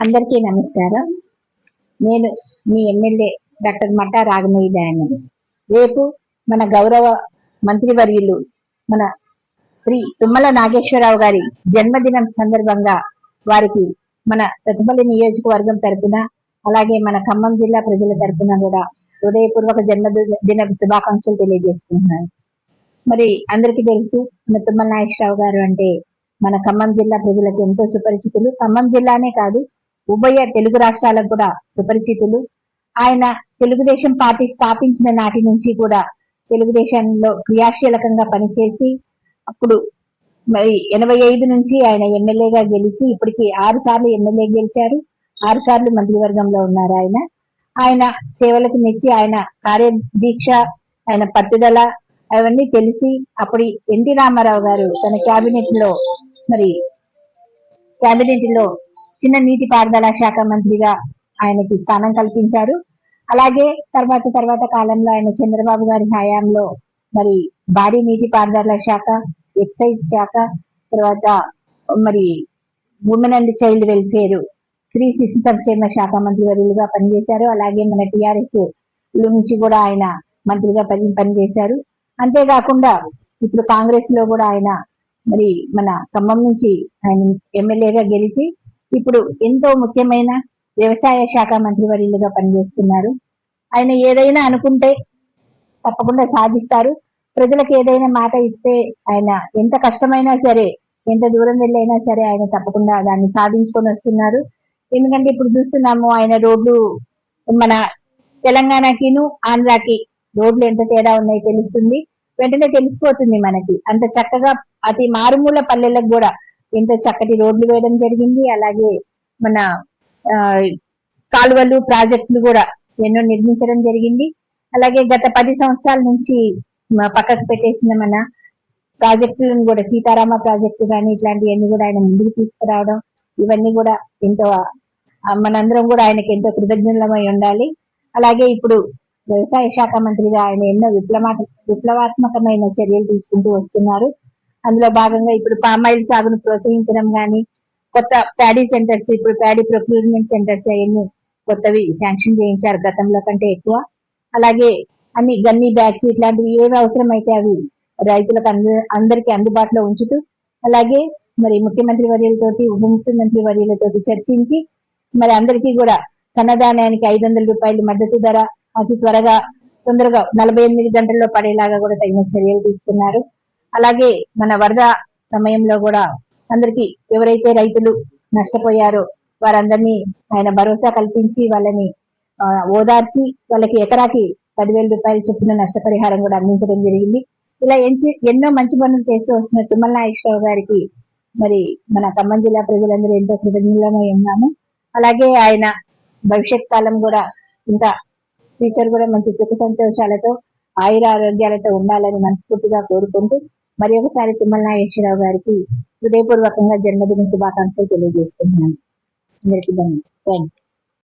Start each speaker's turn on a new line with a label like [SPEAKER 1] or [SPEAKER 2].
[SPEAKER 1] అందరికీ నమస్కారం. నేను మీ ఎమ్మెల్యే డాక్టర్ మట్టా రాగమయ్య దయానంద్ రేపు మన గౌరవ మంత్రివర్యులు మన శ్రీ తుమ్మల నాగేశ్వరరావు గారి జన్మదినం సందర్భంగా వారికి మన సతిపల్లి నియోజకవర్గం తరపున అలాగే మన ఖమ్మం జిల్లా ప్రజల తరపున కూడా హృదయపూర్వక జన్మదిన శుభాకాంక్షలు తెలియజేసుకుంటున్నాను. మరి అందరికీ తెలుసు మన తుమ్మల నాగేశ్వరరావు గారు అంటే మన ఖమ్మం జిల్లా ప్రజలకు ఎంతో సుపరిచితులు. ఖమ్మం జిల్లానే కాదు ఉభయ తెలుగు రాష్ట్రాలకు కూడా సుపరిచితులు. ఆయన తెలుగుదేశం పార్టీ స్థాపించిన నాటి నుంచి కూడా తెలుగుదేశంలో క్రియాశీలకంగా పనిచేసి అప్పుడు మరి ఎనభై ఐదు నుంచి ఆయన ఎమ్మెల్యేగా గెలిచి ఇప్పటికి ఆరు సార్లు ఎమ్మెల్యే గెలిచారు. ఆరు సార్లు మంత్రివర్గంలో ఉన్నారు ఆయన. ఆయన సేవలకు మెచ్చి ఆయన కార్యదీక్ష ఆయన పట్టుదల అవన్నీ తెలిసి అప్పుడు ఎన్టీ రామారావు గారు తన క్యాబినెట్లో మరి క్యాబినెట్లో చిన్న నీటి పారుదల శాఖ మంత్రిగా ఆయనకి స్థానం కల్పించారు. అలాగే తర్వాత తర్వాత కాలంలో ఆయన చంద్రబాబు గారి హయాంలో మరి భారీ నీటి పారుదల శాఖ ఎక్సైజ్ శాఖ తర్వాత మరి ఉమెన్ అండ్ చైల్డ్ వెల్ఫేర్ స్త్రీ శిశు సంక్షేమ శాఖ మంత్రి వర్యులుగా పనిచేశారు. అలాగే మన టిఆర్ఎస్ నుంచి కూడా ఆయన మంత్రిగా పని పనిచేశారు. అంతేకాకుండా ఇప్పుడు కాంగ్రెస్లో కూడా ఆయన మరి మన ఖమ్మం నుంచి ఆయన ఎమ్మెల్యేగా గెలిచి ఇప్పుడు ఎంతో ముఖ్యమైన వ్యవసాయ శాఖ మంత్రి వర్యులుగా పనిచేస్తున్నారు. ఆయన ఏదైనా అనుకుంటే తప్పకుండా సాధిస్తారు. ప్రజలకు ఏదైనా మాట ఇస్తే ఆయన ఎంత కష్టమైనా సరే ఎంత దూరం వెళ్ళైనా సరే ఆయన తప్పకుండా దాన్ని సాధించుకొని వస్తున్నారు. ఎందుకంటే ఇప్పుడు చూస్తున్నాము ఆయన రోడ్లు మన తెలంగాణకిను ఆంధ్రాకి రోడ్లు ఎంత తేడా ఉన్నాయో తెలుస్తుంది. వెంటనే తెలిసిపోతుంది మనకి. అంత చక్కగా అతి మారుమూల పల్లెలకు కూడా ఎంతో చక్కటి రోడ్లు వేయడం జరిగింది. అలాగే మన కాలువలు ప్రాజెక్టులు కూడా ఎన్నో నిర్మించడం జరిగింది. అలాగే గత పది సంవత్సరాల నుంచి పక్కకు పెట్టేసిన మన ప్రాజెక్టులను కూడా సీతారామ ప్రాజెక్టు కానీ ఇట్లాంటివన్నీ కూడా ఆయన ముందుకు తీసుకురావడం ఇవన్నీ కూడా ఎంతో మనందరం కూడా ఆయనకి ఎంతో కృతజ్ఞులమై ఉండాలి. అలాగే ఇప్పుడు వ్యవసాయ శాఖ మంత్రిగా ఆయన ఎన్నో విప్లవా విప్లవాత్మకమైన చర్యలు తీసుకుంటూ వస్తున్నారు. అందులో భాగంగా ఇప్పుడు పామాయిల్ సాగును ప్రోత్సహించడం కానీ కొత్త ప్యాడీ సెంటర్స్ ఇప్పుడు ప్యాడీ ప్రొక్యూర్మెంట్ సెంటర్స్ అవన్నీ కొత్తవి శాంక్షన్ చేయించారు గతంలో కంటే ఎక్కువ. అలాగే అన్ని గన్ని బ్యాగ్స్ ఇట్లాంటివి ఏవి అవసరమైతే అవి రైతులకు అందరికి అందుబాటులో ఉంచుతూ అలాగే మరి ముఖ్యమంత్రి వర్యులతోటి ఉప ముఖ్యమంత్రి వర్యులతోటి చర్చించి మరి అందరికీ కూడా సన్నదానానికి ఐదు వందల రూపాయలు మద్దతు ధర అతి త్వరగా తొందరగా నలభై ఎనిమిది గంటల్లో పడేలాగా కూడా తగిన చర్యలు తీసుకున్నారు. అలాగే మన వరద సమయంలో కూడా అందరికి ఎవరైతే రైతులు నష్టపోయారో వారందరినీ ఆయన భరోసా కల్పించి వాళ్ళని ఓదార్చి వాళ్ళకి ఎకరాకి పదివేల రూపాయలు చొప్పున నష్టపరిహారం కూడా అందించడం జరిగింది. ఇలా ఎన్నో మంచి పనులు చేస్తూ వస్తున్న తుమ్మల నాగేశ్వరరావు గారికి మరి మన ఖమ్మం జిల్లా ప్రజలందరూ ఎంతో కృతజ్ఞులమై ఉన్నాము. అలాగే ఆయన భవిష్యత్ కాలం కూడా ఇంకా ఫ్యూచర్ కూడా మంచి సుఖ సంతోషాలతో ఆయుర ఆరోగ్యాలతో ఉండాలని మనస్ఫూర్తిగా కోరుకుంటూ మరి ఒకసారి తిమ్మల నాగేశ్వరరావు గారికి హృదయపూర్వకంగా జన్మదిన శుభాకాంక్షలు తెలియజేసుకుంటున్నాను. అందరికీ ధన్యవాదాలు. థ్యాంక్